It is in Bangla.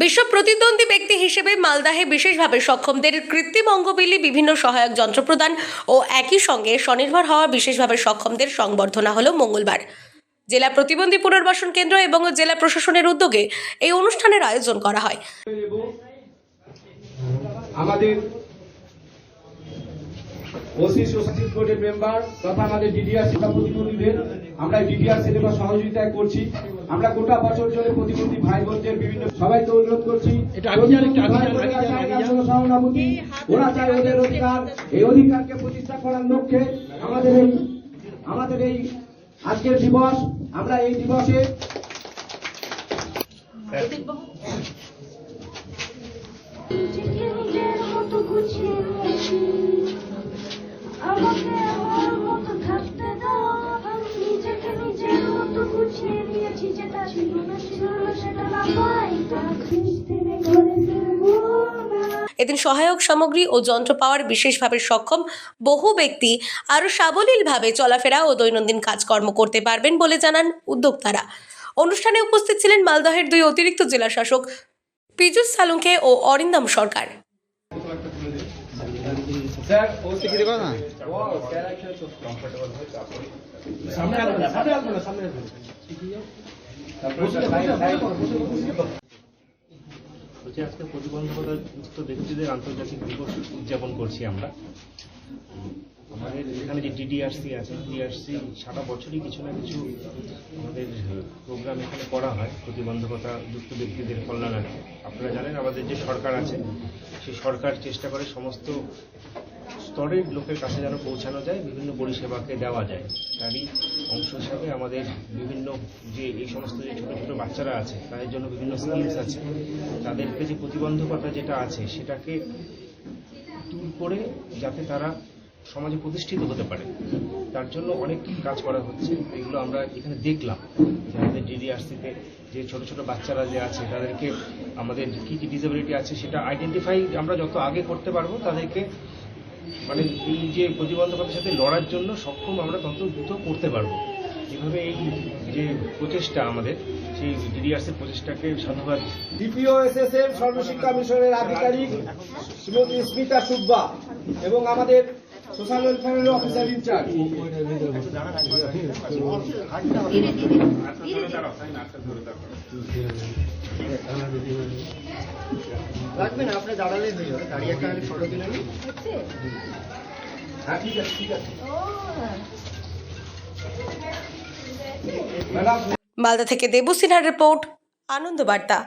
বিশ্ব প্রতিদ্বন্দ্বী ব্যক্তি হিসেবে মালদাহে বিশেষভাবে সক্ষমদের কৃত্রিম অঙ্গবিলি, বিভিন্ন সহায়ক যন্ত্র প্রদান ও একই সঙ্গে স্বনির্ভর হওয়া বিশেষভাবে সক্ষমদের সংবর্ধনা হল মঙ্গলবার। জেলা প্রতিবন্ধী পুনর্বাসন কেন্দ্র এবং জেলা প্রশাসনের উদ্যোগে এই অনুষ্ঠানের আয়োজন করা হয়। আমাদের ওসি সোসাইটি বোর্ডের মেম্বার তথা আমাদের ডিডিআর সেবা প্রতিনিধিদের আমরা ডিডিআর সেবা সহযোগিতা করছি। আমরা গোটা বছর ধরে প্রতিবন্ধী ভাই বোনদের বিভিন্ন সবাইকে অনুরোধ করছি সহানুভূতি। ওরা চায় ওদের অধিকার। এই অধিকারকে প্রতিষ্ঠা করার লক্ষ্যে আমাদের এই আমাদের এই আজকের দিবস আমরা এই দিবসে এদিন সহায়ক সামগ্রী ও যন্ত্র পাওয়ার বিশেষভাবে সক্ষম বহু ব্যক্তি আরও সাবলীলভাবে চলাফেরা ও দৈনন্দিন কাজকর্ম করতে পারবেন বলে জানান উদ্যোক্তারা। অনুষ্ঠানে উপস্থিত ছিলেন মালদহের দুই অতিরিক্ত জেলা শাসক পীযুষ সালুঙ্কে ও অরিন্দম সরকার। স্যার সামনে সামনে বলছি আজকে প্রতিবন্ধকতা যুক্ত ব্যক্তিদের আন্তর্জাতিক দিবস উদযাপন করছি আমরা। আমাদের এখানে যে ডিডিআরসি আছে ডিডিআরসি সারা বছরই কিছু না কিছু আমাদের প্রোগ্রাম এখানে করা হয় প্রতিবন্ধকতা যুক্ত ব্যক্তিদের কল্যাণার্থে। আপনারা জানেন আমাদের যে সরকার আছে সেই সরকার চেষ্টা করে সমস্ত স্তরের লোকের কাছে যেন পৌঁছানো যায়, বিভিন্ন পরিষেবাকে দেওয়া যায়। তারই অংশ হিসাবে আমাদের বিভিন্ন যে এই সমস্ত যে ছোটো ছোটো বাচ্চারা আছে, তাদের জন্য বিভিন্ন স্কিমস আছে। তাদেরকে যে প্রতিবন্ধকতা যেটা আছে, সেটাকে দূর করে যাতে তারা সমাজে প্রতিষ্ঠিত হতে পারে। তার জন্য অনেক কাজ করা হচ্ছে। এগুলো আমরা এখানে দেখলাম। যে আমাদের ডিডিআরসিতে যে ছোট ছোট বাচ্চারা যে আছে, তাদেরকে আমাদের কী কী ডিসেবিলিটি আছে, সেটা আইডেন্টিফাই আমরা যত আগে করতে পারব, তাদেরকে মানে এই যে প্রতিবন্ধকতার সাথে লড়ার জন্য সক্ষম আমরা তত দ্রুত করতে পারব। এভাবে এই যে প্রচেষ্টা আমাদের সেই ডিডিআরসির প্রচেষ্টাকে সাধুবাদ। ডিপিও এসএসএম সর্বশিক্ষা মিশনের আধিকারিক শ্রীমতী স্মিতা সুব্বা এবং আমাদের সোশ্যাল ওয়েলফেয়ারের অফিসার ইনচার্জ। লাগবে না আপনি দাঁড়ালেই হয়ে যাবে। দাঁড়িয়ে একটা আমি ফটো তুলে নিই। হ্যাঁ ঠিক আছে ঠিক আছে। মালদা থেকে দেবু সিনহার রিপোর্ট আনন্দ বার্তা।